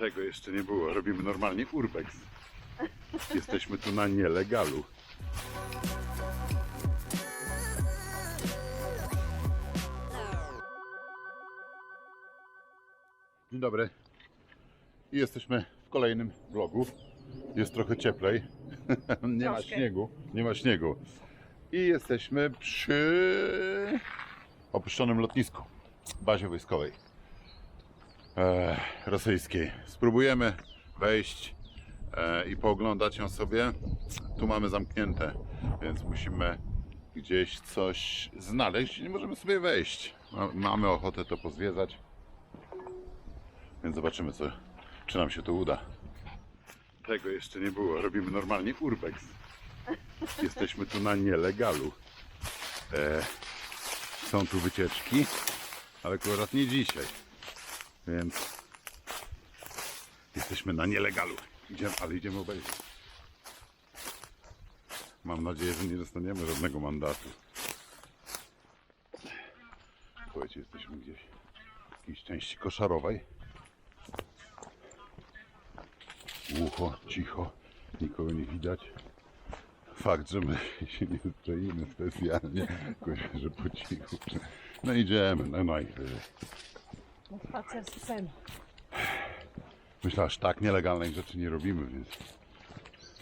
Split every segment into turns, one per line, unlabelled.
Tego jeszcze nie było. Robimy normalnie urbex. Jesteśmy tu na nielegalu. Dzień dobry. I jesteśmy w kolejnym vlogu. Jest trochę cieplej. nie ma
Troszkę.
śniegu. Nie ma śniegu. I jesteśmy przy opuszczonym lotnisku. Bazie wojskowej. E, rosyjskiej. Spróbujemy wejść e, i pooglądać ją sobie. Tu mamy zamknięte, więc musimy gdzieś coś znaleźć nie możemy sobie wejść. Ma, mamy ochotę to pozwiedzać. Więc zobaczymy, co, czy nam się to uda. Tego jeszcze nie było. Robimy normalnie urbex. Jesteśmy tu na nielegalu. E, są tu wycieczki, ale akurat nie dzisiaj. Więc jesteśmy na nielegalu. Idziemy, ale idziemy obejrzeć. Mam nadzieję, że nie dostaniemy żadnego mandatu. Słuchajcie, jesteśmy gdzieś w jakiejś części koszarowej. Głucho, cicho, nikogo nie widać. Fakt, że my się nie stroimy specjalnie, jakoś, że po cichu. No idziemy, no najwyżej.
Na spacer z psem.
Myślę, aż tak nielegalnych rzeczy nie robimy, więc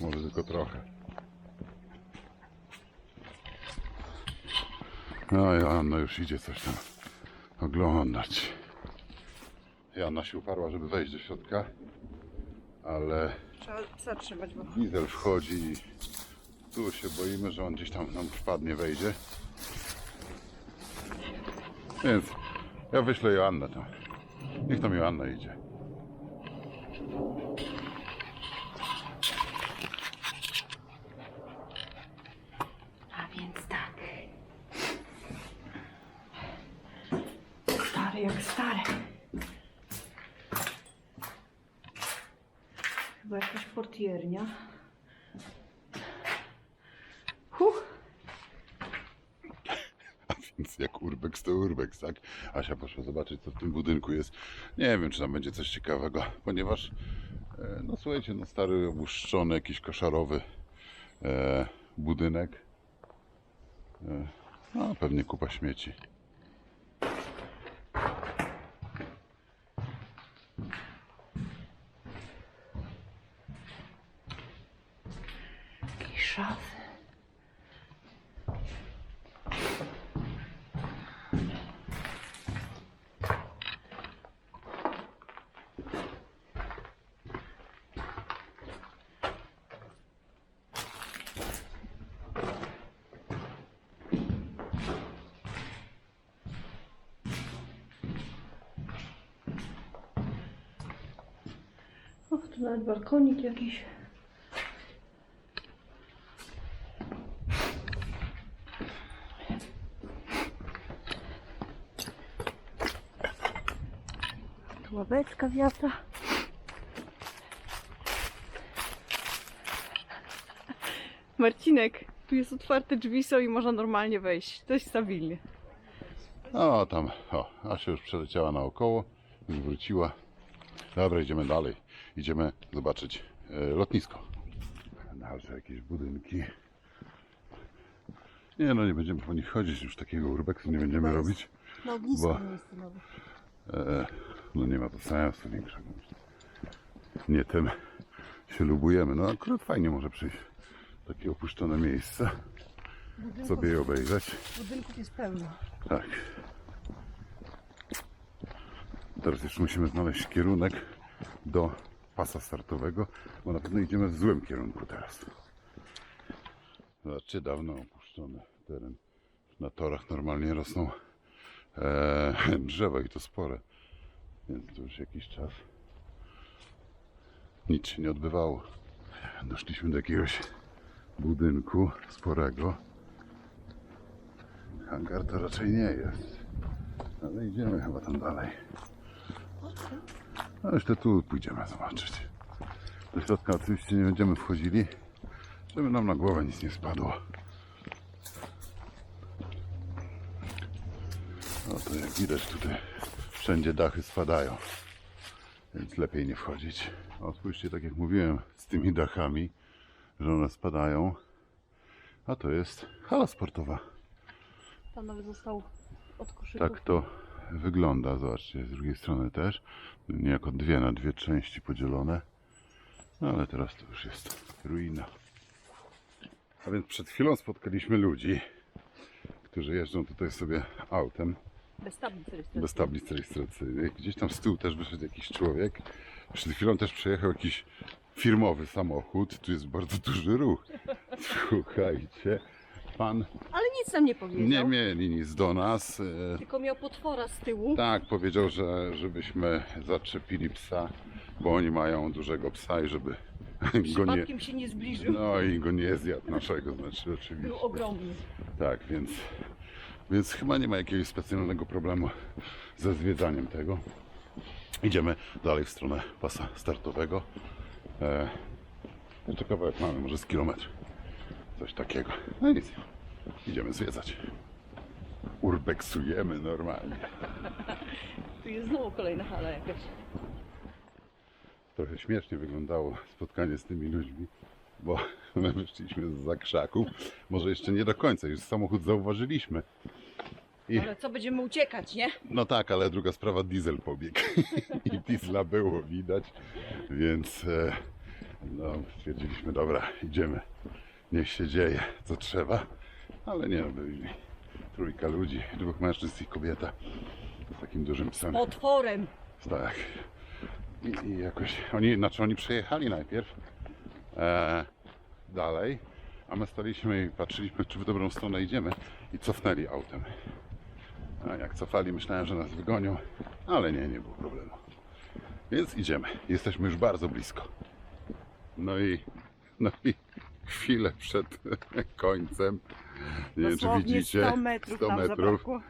może tylko trochę. No i Anna już idzie coś tam oglądać. Janna się uparła, żeby wejść do środka, ale
Trzeba zatrzymać, bo
Diesel wchodzi i tu się boimy, że on gdzieś tam nam wpadnie, wejdzie. Więc ja wyślę Joannę tam. Niech tam Joanna idzie.
A więc tak. Stary jak stary. Chyba jakaś portiernia. Huh.
A więc jak urbex, tak? Asia poszła zobaczyć, co w tym budynku jest. Nie wiem, czy tam będzie coś ciekawego, ponieważ, e, no słuchajcie, no stary, obuszczony, jakiś koszarowy e, budynek. E, no, pewnie kupa śmieci.
Szafy. O, tu nawet balkonik jakiś. Tu ławeczka wiatra. Marcinek, tu jest otwarte drzwi są i można normalnie wejść. Dość stabilnie.
No tam, o, Asia już przeleciała naokoło, już wróciła. Dobra, idziemy dalej. Idziemy zobaczyć e, lotnisko. Dalsze jakieś budynki. Nie no, nie będziemy po nich chodzić, już takiego urbexu nie będziemy robić.
Na
Bo-
miejsce nowe.
E, no nie ma to sensu większego. Nie tym się lubujemy. No akurat fajnie może przyjść w takie opuszczone miejsce, sobie je obejrzeć.
Budynków jest pełno.
Tak. Teraz jeszcze musimy znaleźć kierunek do pasa startowego, bo na pewno idziemy w złym kierunku teraz. Zobaczcie, dawno opuszczony teren. Na torach normalnie rosną e, drzewa i to spore. Więc to już jakiś czas nic się nie odbywało. Doszliśmy do jakiegoś budynku sporego. Hangar to raczej nie jest. Ale idziemy chyba tam dalej. No jeszcze tu pójdziemy zobaczyć. Do środka oczywiście nie będziemy wchodzili, żeby nam na głowę nic nie spadło. No to jak widać tutaj wszędzie dachy spadają. więc lepiej nie wchodzić. O, spójrzcie, tak jak mówiłem, z tymi dachami, że one spadają. A to jest hala sportowa.
Tam nawet został od koszyków.
Tak to wygląda. Zobaczcie, z drugiej strony też. Niejako dwie na dwie części podzielone. No ale teraz to już jest ruina. A więc przed chwilą spotkaliśmy ludzi, którzy jeżdżą tutaj sobie autem
Bez tablic rejestracyjnych.
bez tablic rejestracyjnych. Gdzieś tam z tyłu też wyszedł jakiś człowiek. Przed chwilą też przejechał jakiś firmowy samochód. Tu jest bardzo duży ruch. Słuchajcie, pan
nic nam nie powiedział.
nie mieli nic do nas. e,
Tylko miał potwora z tyłu.
Tak, powiedział, że żebyśmy zaczepili psa, bo oni mają dużego psa i żeby go nie.
Przypadkiem się nie zbliżył.
No i go nie zjadł naszego, znaczy oczywiście.
Był ogromny.
Tak, więc, więc chyba nie ma jakiegoś specjalnego problemu ze zwiedzaniem tego. Idziemy dalej w stronę pasa startowego. E, jeszcze kawałek mamy, może z kilometr. Coś takiego. No nic. Idziemy zwiedzać. Urbeksujemy normalnie.
Tu jest znowu kolejna hala jakaś.
Trochę śmiesznie wyglądało spotkanie z tymi ludźmi, bo my wyszliśmy z zakrzaków. Może jeszcze nie do końca, już samochód zauważyliśmy. I
Ale co, będziemy uciekać, nie?
No tak, ale druga sprawa, diesel pobiegł. I diesla było widać, więc e, no, stwierdziliśmy, dobra, idziemy. Niech się dzieje, co trzeba. Ale nie, no, byli trójka ludzi, dwóch mężczyzn i kobieta z takim dużym psem.
Potworem.
Tak. I, I jakoś oni, znaczy oni przejechali najpierw e, dalej, a my staliśmy i patrzyliśmy, czy w dobrą stronę idziemy i cofnęli autem. A jak cofali, myślałem, że nas wygonią, ale nie, nie było problemu. Więc idziemy. Jesteśmy już bardzo blisko. No i, no i chwilę przed końcem, nie wiem czy
Dosłownie
widzicie,
100 metrów
100
nam
metrów
zabrakło.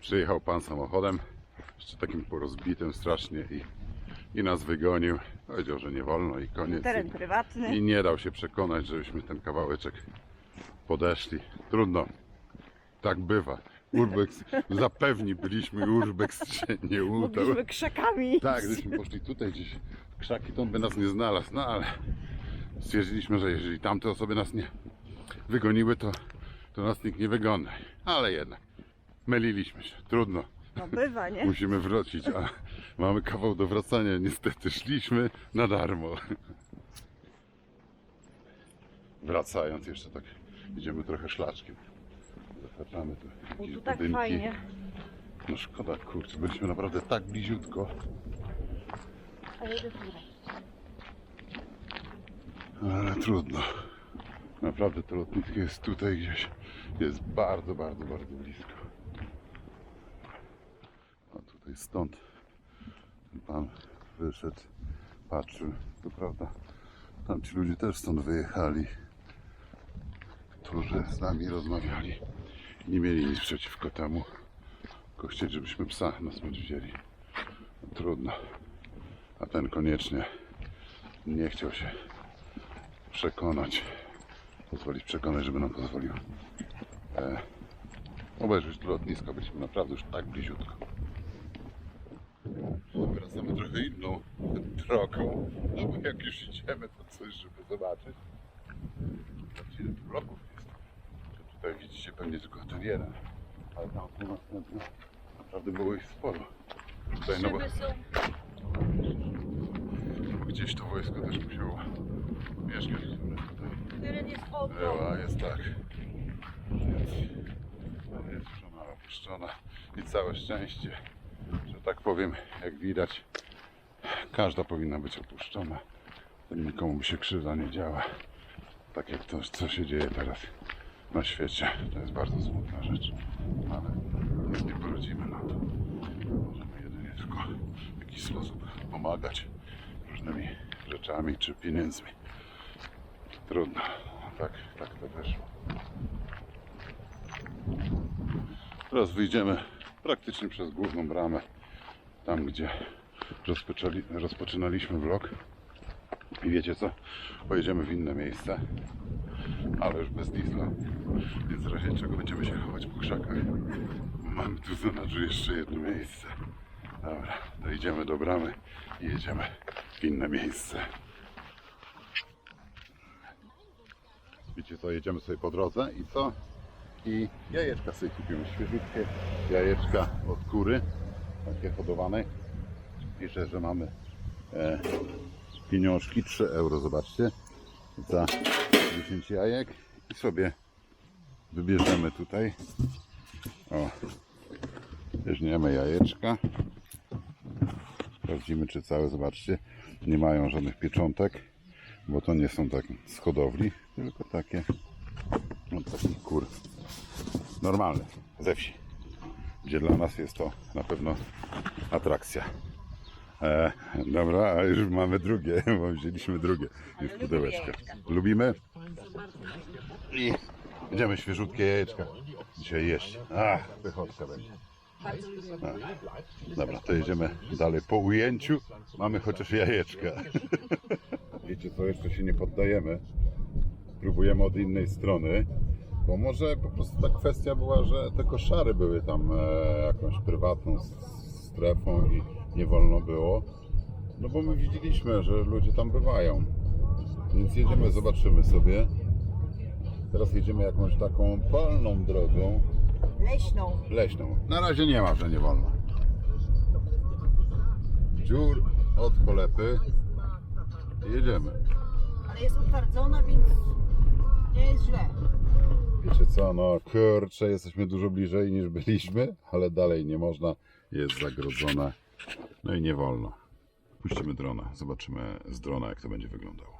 przyjechał pan samochodem, jeszcze takim porozbitym strasznie i, i nas wygonił. Powiedział, że nie wolno i koniec.
Teren
I,
prywatny.
I nie dał się przekonać, żebyśmy ten kawałeczek podeszli. Trudno. Tak bywa. Urbex, zapewni byliśmy, Urbex się nie udał.
Mogliśmy krzakami.
Tak, gdybyśmy poszli tutaj gdzieś w krzaki, to on by nas nie znalazł. No ale stwierdziliśmy, że jeżeli tamte osoby nas nie wygoniły, to, to nas nikt nie wygoni. Ale jednak myliliśmy się. Trudno.
No bywa, nie?
Musimy wrócić, a mamy kawał do wracania. Niestety szliśmy na darmo. Wracając jeszcze tak idziemy trochę szlaczkiem. Zahaczamy tu
Bo
jakieś
tu tak
budynki.
fajnie.
No szkoda, kurczę, byliśmy naprawdę tak bliziutko.
A jedę w górę.
Ale trudno. Naprawdę to lotnisko jest tutaj gdzieś. Jest bardzo, bardzo, bardzo blisko. A tutaj stąd ten pan wyszedł, patrzył. To prawda, tamci ludzie też stąd wyjechali, którzy z nami rozmawiali. Nie mieli nic przeciwko temu. Tylko chcieli, żebyśmy psa na smycz wzięli. No, trudno. A ten koniecznie nie chciał się przekonać, pozwolić przekonać, żeby nam pozwolił e, obejrzeć to lotnisko. Byliśmy naprawdę już tak bliziutko. Wracamy trochę inną drogą, no bo jak już idziemy, to coś, żeby zobaczyć. Zobaczcie, ile bloków jest. Tutaj widzicie pewnie tylko ten jeden, ale tam tu następne naprawdę było ich sporo. Tutaj, no bo gdzieś to wojsko też musiało mieszkać, które tutaj
Teren jest.
Była, jest tak. Więc jest już ona opuszczona i całe szczęście, że tak powiem, jak widać, każda powinna być opuszczona. Nikomu by się krzywda nie działa. Tak jak to, co się dzieje teraz na świecie. To jest bardzo smutna rzecz, ale nie poradzimy na to. Możemy jedynie tylko w jakiś sposób pomagać różnymi rzeczami czy pieniędzmi. Trudno. Tak, tak to wyszło. Teraz wyjdziemy praktycznie przez główną bramę, tam gdzie rozpoczynaliśmy vlog. I wiecie co? Pojedziemy w inne miejsce, ale już bez diesla. Więc w razie czego będziemy się chować po krzakach. Mamy tu w zanadrzu jeszcze jedno miejsce. Dobra, to idziemy do bramy i jedziemy w inne miejsce. Wiecie co, jedziemy sobie po drodze i co? I jajeczka sobie kupimy, świeżutkie jajeczka od kury, takie hodowane. Pisze, że mamy e, pieniążki, 3 euro, zobaczcie, za 10 jajek i sobie wybierzemy tutaj. O, weźmiemy jajeczka. Sprawdzimy, czy całe, zobaczcie, nie mają żadnych pieczątek, bo to nie są tak z hodowli, tylko takie od takich kur normalnych, ze wsi, gdzie dla nas jest to na pewno atrakcja. E, dobra, a już mamy drugie, bo wzięliśmy drugie już pudełeczkę. Lubimy? I będziemy świeżutkie jajeczka dzisiaj jeść. Ach, pychotka będzie. Dobra, to jedziemy dalej. Po ujęciu mamy chociaż jajeczka. Wiecie co, jeszcze się nie poddajemy. Próbujemy od innej strony. Bo może po prostu ta kwestia była, że te koszary były tam e, jakąś prywatną strefą i nie wolno było. No bo my widzieliśmy, że ludzie tam bywają. Więc jedziemy, zobaczymy sobie. Teraz jedziemy jakąś taką polną drogą
Leśną.
leśną. Na razie nie ma, że nie wolno. Dziur od kolepy. Jedziemy.
Ale jest utwardzona, więc nie jest źle.
Wiecie co, no kurczę, jesteśmy dużo bliżej niż byliśmy, ale dalej nie można, jest zagrodzone, no i nie wolno. Puścimy drona, zobaczymy z drona jak to będzie wyglądało.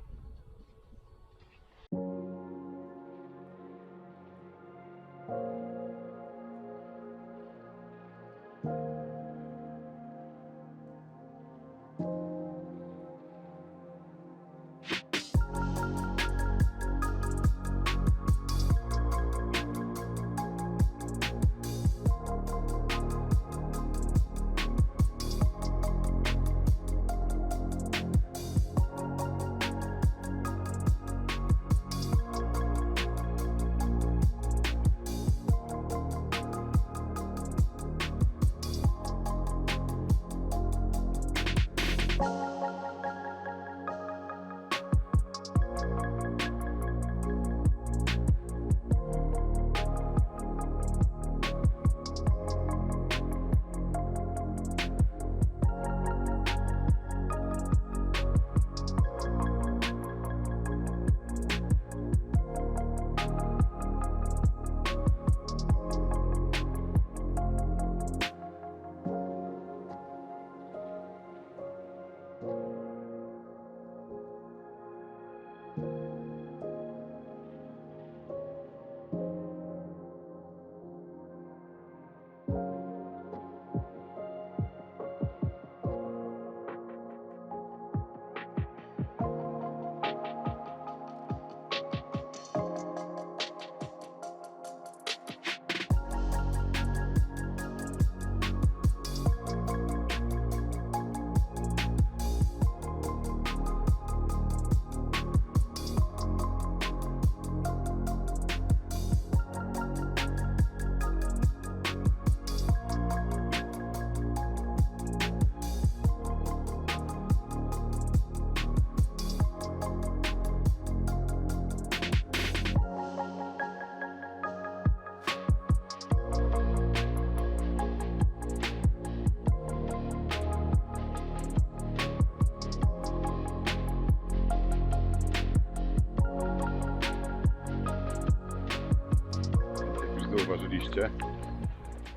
Zauważyliście,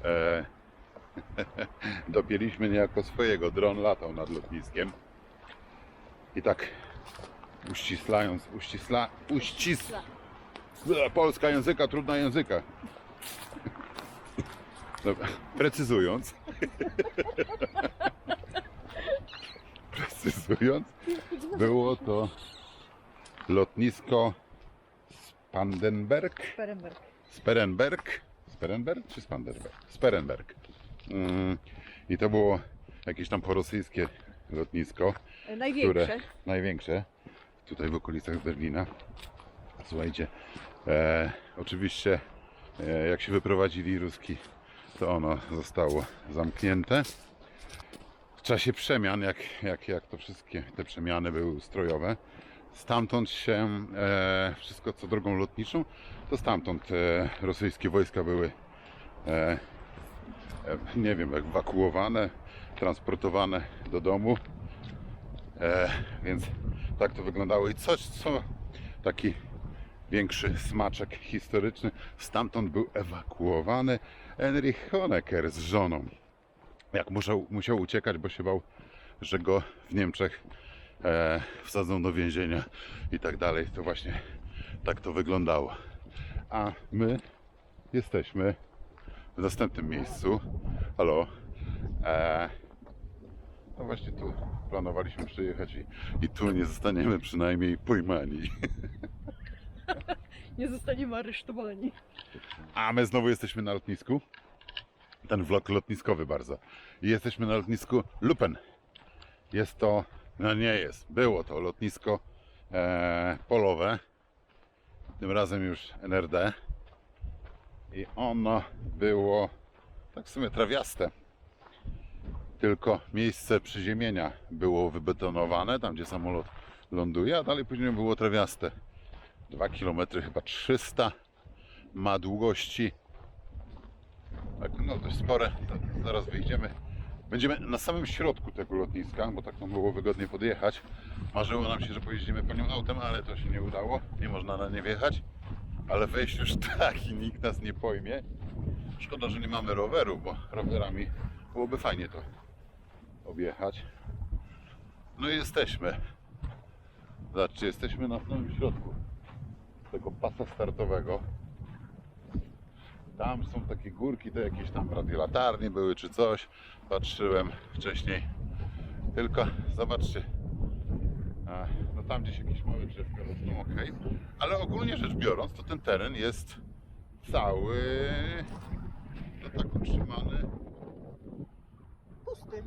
e, dopięliśmy niejako swojego. Dron latał nad lotniskiem. I tak uściślając, uścisla, uścis... Polska języka, trudna języka. Dobra, precyzując. precyzując, było to lotnisko Spandenberg.
Berenberg.
Sperenberg. Sperenberg czy Spandenberg? Sperenberg. Mm, I to było jakieś tam porosyjskie lotnisko,
Największe.
które największe tutaj w okolicach Berlina. Słuchajcie, e, oczywiście e, jak się wyprowadzili Ruski, to ono zostało zamknięte czasie przemian, jak, jak, jak to wszystkie te przemiany były ustrojowe, stamtąd się e, wszystko co drogą lotniczą, to stamtąd e, rosyjskie wojska były e, e, nie wiem, ewakuowane, transportowane do domu. E, więc tak to wyglądało i coś, co taki większy smaczek historyczny, stamtąd był ewakuowany Henryk Honecker z żoną. Jak musiał, musiał uciekać, bo się bał, że go w Niemczech e, wsadzą do więzienia i tak dalej, to właśnie tak to wyglądało. A my jesteśmy w następnym miejscu. Halo. E, no właśnie tu planowaliśmy przyjechać i, i tu nie zostaniemy przynajmniej pojmani.
Nie zostaniemy aresztowani.
A my znowu jesteśmy na lotnisku. Ten vlog lotniskowy bardzo. I jesteśmy na lotnisku Lupen. Jest to, no nie jest, było to lotnisko e, polowe. Tym razem już NRD. I ono było tak w sumie trawiaste. Tylko miejsce przyziemienia było wybetonowane, tam gdzie samolot ląduje, a dalej później było trawiaste. 2 km chyba 300 ma długości tak, no dość spore. To Zaraz wyjdziemy. Będziemy na samym środku tego lotniska, bo tak nam było wygodnie podjechać. Marzyło nam się, że pojeździmy po nim autem, ale to się nie udało. Nie można na nie wjechać. Ale wejść już tak i nikt nas nie pojmie. Szkoda, że nie mamy roweru, bo rowerami byłoby fajnie to objechać. No i jesteśmy. Zobaczcie, jesteśmy na samym środku tego pasa startowego. Tam są takie górki, to jakieś tam radiolatarnie były czy coś. Patrzyłem wcześniej. Tylko zobaczcie. No tam gdzieś jakieś małe drzewka rosną, ok. Ale ogólnie rzecz biorąc, to ten teren jest cały no tak utrzymany.
Pusty.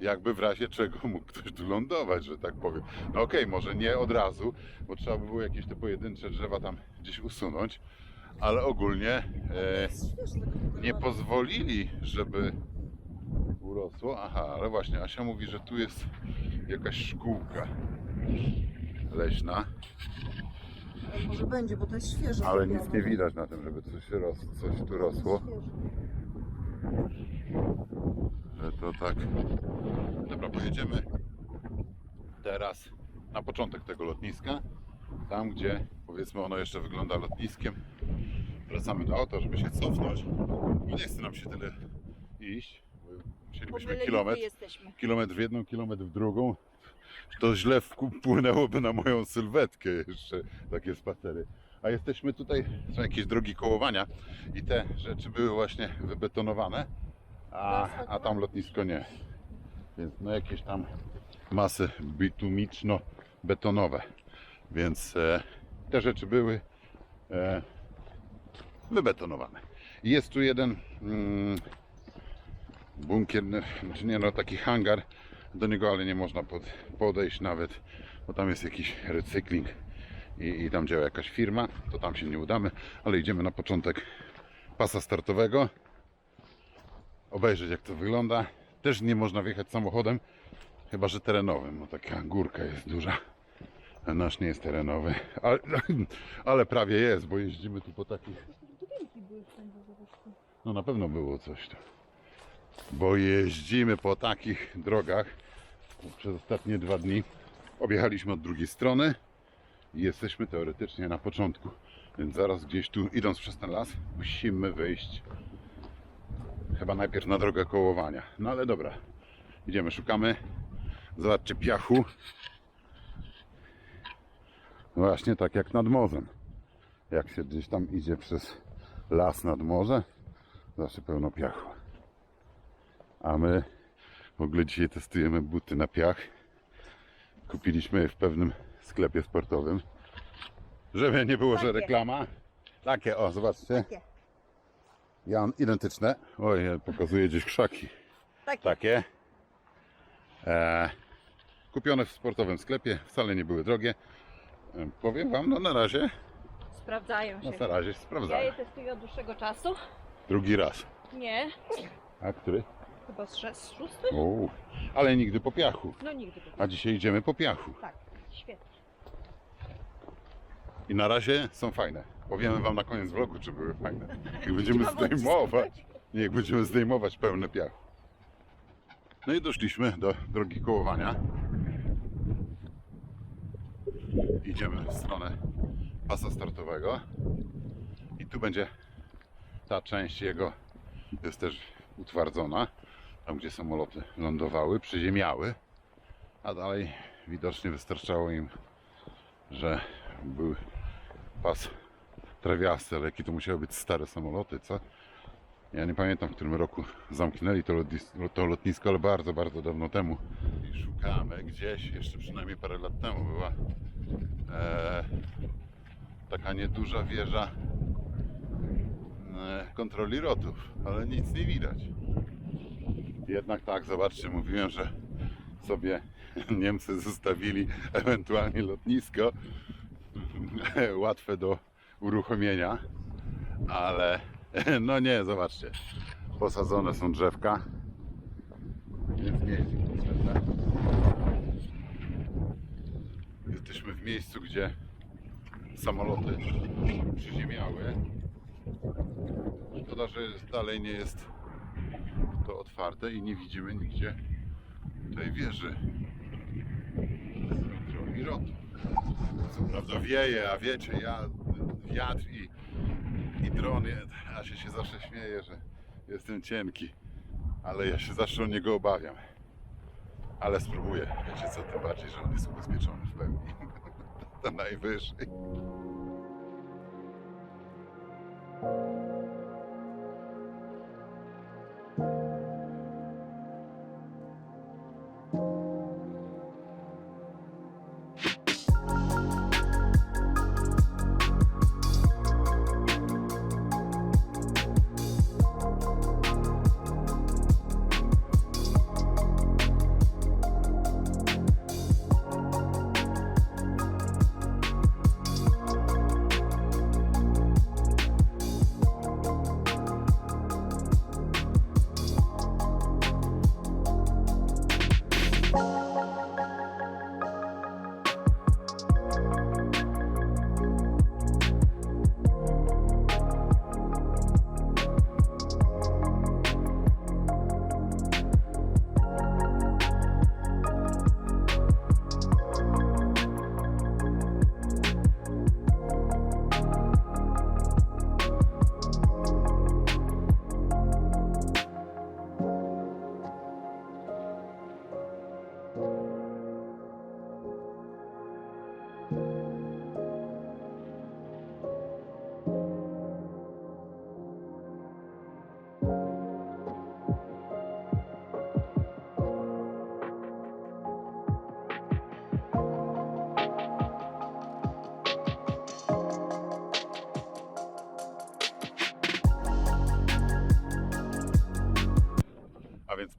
Jakby w razie czego mógł ktoś tu lądować, że tak powiem. No okej, może nie od razu, bo trzeba by było jakieś te pojedyncze drzewa tam gdzieś usunąć, ale ogólnie e, nie pozwolili, żeby urosło. Aha, ale właśnie Asia mówi, że tu jest jakaś szkółka leśna,
Może będzie, bo to jest świeże.
ale nic nie widać na tym, żeby coś, ros, coś tu rosło. Że to tak. Dobra, pojedziemy teraz na początek tego lotniska. Tam, gdzie powiedzmy ono jeszcze wygląda lotniskiem. Wracamy do auta, żeby się cofnąć. Bo nie chce nam się tyle iść. bo Musielibyśmy kilometr, kilometr w jedną, kilometr w drugą. To źle wpłynęłoby na moją sylwetkę jeszcze takie spacery. A jesteśmy tutaj, są jakieś drogi kołowania i te rzeczy były właśnie wybetonowane, a, a tam lotnisko nie. Więc no jakieś tam masy bitumiczno-betonowe. Więc e, te rzeczy były e, wybetonowane. Jest tu jeden mm, bunkier, no, czy nie no, taki hangar. Do niego ale nie można pod, podejść nawet, bo tam jest jakiś recykling i, i tam działa jakaś firma. To tam się nie udamy, ale idziemy na początek pasa startowego. Obejrzeć jak to wygląda. Też nie można wjechać samochodem, chyba że terenowym, bo taka górka jest duża. Nasz nie jest terenowy, ale, ale prawie jest, bo jeździmy tu po takich no na pewno było coś tam. Bo jeździmy po takich drogach przez ostatnie dwa dni. Objechaliśmy od drugiej strony i jesteśmy teoretycznie na początku. Więc zaraz gdzieś tu, idąc przez ten las, musimy wyjść chyba najpierw na drogę kołowania. No ale dobra, idziemy, szukamy. Zobaczcie piachu. Właśnie tak jak nad morzem. Jak się gdzieś tam idzie przez las nad morze, zawsze pełno piachu. A my w ogóle dzisiaj testujemy buty na piach. Kupiliśmy je w pewnym sklepie sportowym. Żeby nie było, że reklama. Takie, o, zobaczcie. Ja mam identyczne. Oj, pokazuję gdzieś krzaki.
Takie.
Takie. E, kupione w sportowym sklepie. Wcale nie były drogie. E, powiem Wam, no na razie,
Sprawdzają
no
się.
na razie się
Ja je testuję od dłuższego czasu.
Drugi raz.
Nie,
A który?
chyba z szes- szósty?
O, ale nigdy po piachu.
No nigdy.
A dzisiaj idziemy po piachu.
Tak, świetnie.
I na razie są fajne. Powiemy wam na koniec vlogu, czy były fajne. Jak będziemy zdejmować. Nie, jak będziemy zdejmować pełne piachu. No i doszliśmy do drogi kołowania. Idziemy w stronę pasa startowego. I tu będzie ta część jego jest też utwardzona. Tam gdzie samoloty lądowały, przyziemiały. A dalej widocznie wystarczało im, że był pas trawiasty, ale jakie to musiały być stare samoloty, co? Ja nie pamiętam, w którym roku zamknęli to, lotnis- to lotnisko, ale bardzo, bardzo dawno temu. I szukamy gdzieś, jeszcze przynajmniej parę lat temu była e, taka nieduża wieża e, kontroli lotów, ale nic nie widać. Jednak tak, zobaczcie, mówiłem, że sobie Niemcy zostawili ewentualnie lotnisko łatwe do uruchomienia, ale no nie, zobaczcie, posadzone są drzewka, więc im potrzebne. Jesteśmy w miejscu, gdzie samoloty przyziemiały. Szkoda, że dalej nie jest to otwarte i nie widzimy nigdzie tej wieży kontroli lotu. Co prawda wieje, a wiecie, ja wiatr i, i dron, ja się, się zawsze śmieję, że jestem cienki, ale ja się zawsze o niego obawiam. Ale spróbuję, wiecie co, tym bardziej, że on jest ubezpieczony w pełni. To najwyżej. A więc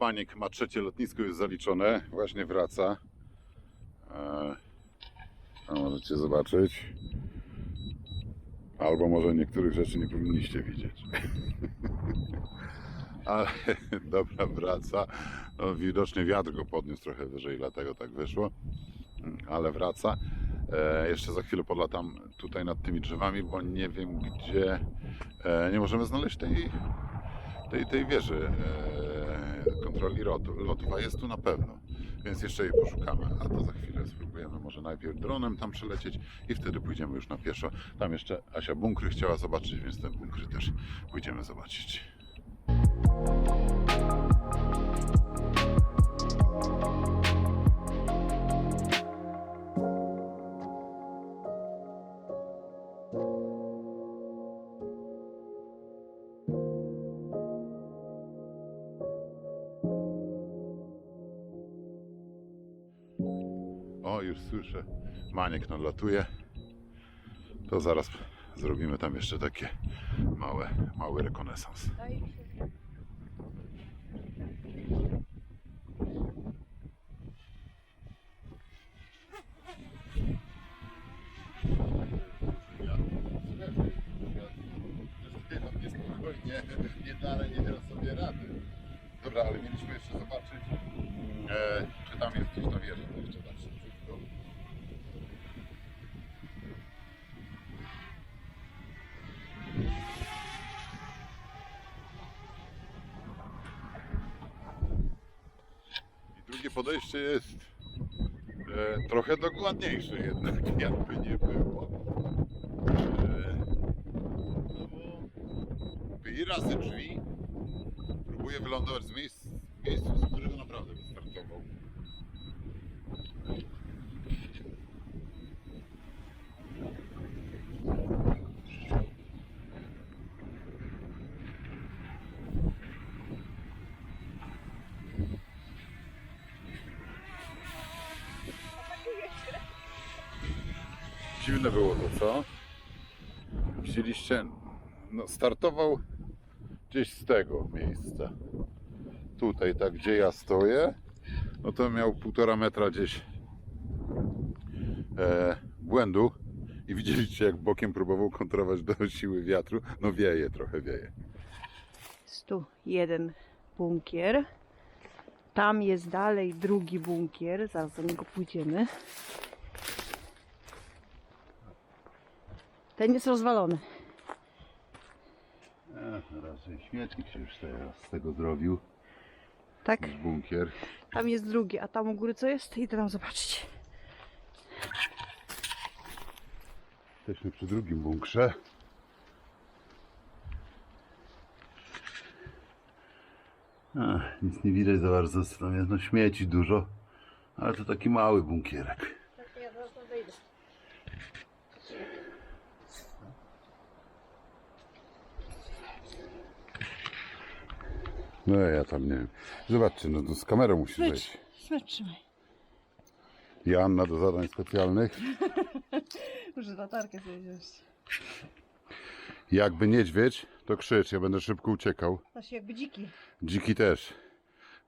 Maniek ma trzecie lotnisko już zaliczone, właśnie wraca. E, A możecie zobaczyć. Albo może niektórych rzeczy nie powinniście widzieć. Ale dobra, wraca. No, widocznie wiatr go podniósł trochę wyżej, dlatego tak wyszło. Ale wraca. E, jeszcze za chwilę podlatam tutaj nad tymi drzewami, bo nie wiem gdzie. E, nie możemy znaleźć tej, tej, tej wieży e, kontroli lotu, lotów, a jest tu na pewno, więc jeszcze jej poszukamy, a to za chwilę spróbujemy może najpierw dronem tam przelecieć i wtedy pójdziemy już na pieszo. Tam jeszcze Asia bunkry chciała zobaczyć, więc te bunkry też pójdziemy zobaczyć. Maniek nadlatuje. To zaraz zrobimy tam jeszcze takie małe, mały rekonesans. Nie, nie dalej nie sobie rady. Dobra, ale mieliśmy jeszcze podejście jest e, trochę dokładniejsze jednak, jakby nie było. E, no bo i razy drzwi próbuję wylądować z miejsc, miejsca, z którego naprawdę wystartował. Dziwne było to, co? Widzieliście? No, startował gdzieś z tego miejsca. Tutaj, tak gdzie ja stoję, no to miał półtora metra gdzieś e, błędu i widzieliście jak bokiem próbował kontrolować do siły wiatru. No wieje, trochę wieje.
Jest tu jeden bunkier. Tam jest dalej drugi bunkier. Zaraz do niego pójdziemy. Ten jest rozwalony.
raczej śmietnik się już teraz z tego zrobił,
Tak?
niż bunkier.
Tam jest drugi, a tam u góry co jest? Idę tam zobaczyć.
Jesteśmy przy drugim bunkrze. Ach, nic nie widać za bardzo, tam jest no śmieci dużo, ale to taki mały bunkierek.
Ja zaraz tam wejdę.
No ja tam nie wiem. Zobaczcie, no to z kamerą musisz wejść.
Smycz, trzymaj.
Joanna do zadań specjalnych.
Muszę latarkę sobie wziąć.
Jakby niedźwiedź, to krzycz, ja będę szybko uciekał.
Znaczy jakby dziki.
Dziki też,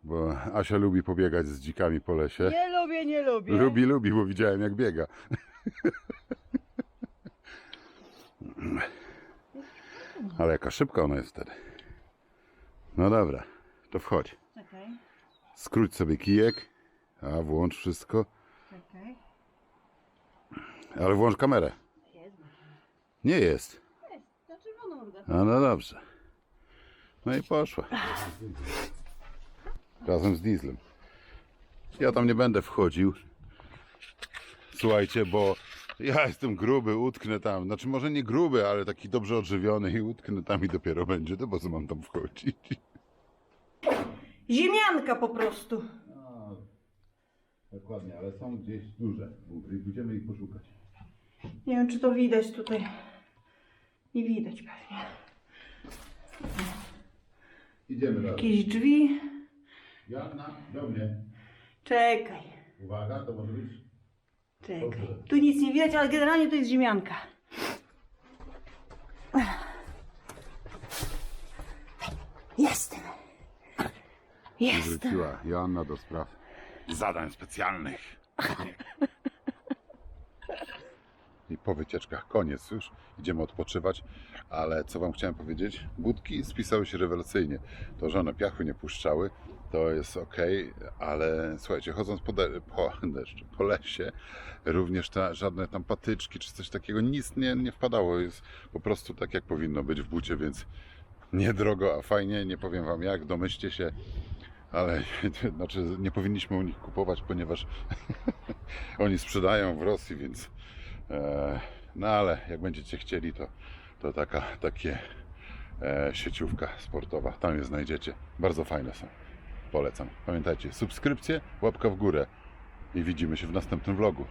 bo Asia lubi pobiegać z dzikami po lesie.
Nie lubię, nie lubię.
Lubi, lubi, bo widziałem jak biega. Ale jaka szybka ona jest wtedy. No dobra, to wchodź.
Czekaj,
Skróć sobie kijek, a włącz wszystko,
czekaj.
ale włącz kamerę. Nie jest.
Na czerwoną rudę.
A no dobrze. No i poszła. Razem z dieslem. Ja tam nie będę wchodził. Słuchajcie, bo ja jestem gruby, utknę tam. Znaczy może nie gruby, ale taki dobrze odżywiony i utknę tam i dopiero będzie. To po co mam tam wchodzić?
Ziemianka po prostu.
Dokładnie, ale są gdzieś duże bunkry i będziemy ich poszukać.
Nie wiem, czy to widać tutaj. Nie widać pewnie.
Idziemy razem.
Jakieś drzwi.
Janna, do mnie.
Czekaj,
Uwaga, to może być
czekaj. Tu nic nie widać, ale generalnie to jest ziemianka. Jestem. Jestem.
Wróciła Joanna do spraw zadań specjalnych. I po wycieczkach koniec już. Idziemy odpoczywać. Ale co wam chciałem powiedzieć? Budki spisały się rewelacyjnie. To, że one piachu nie puszczały, to jest ok, ale słuchajcie, chodząc po, de- po deszczu, po lesie, również ta, żadne tam patyczki czy coś takiego, nic nie, nie wpadało. Jest po prostu tak, jak powinno być w bucie, więc niedrogo, a fajnie. Nie powiem wam jak, domyślcie się ale znaczy nie powinniśmy u nich kupować, ponieważ oni sprzedają w Rosji, więc e, no ale jak będziecie chcieli, to, to taka takie e, sieciówka sportowa, tam je znajdziecie. Bardzo fajne są. Polecam. Pamiętajcie, subskrypcje, łapka w górę i widzimy się w następnym vlogu.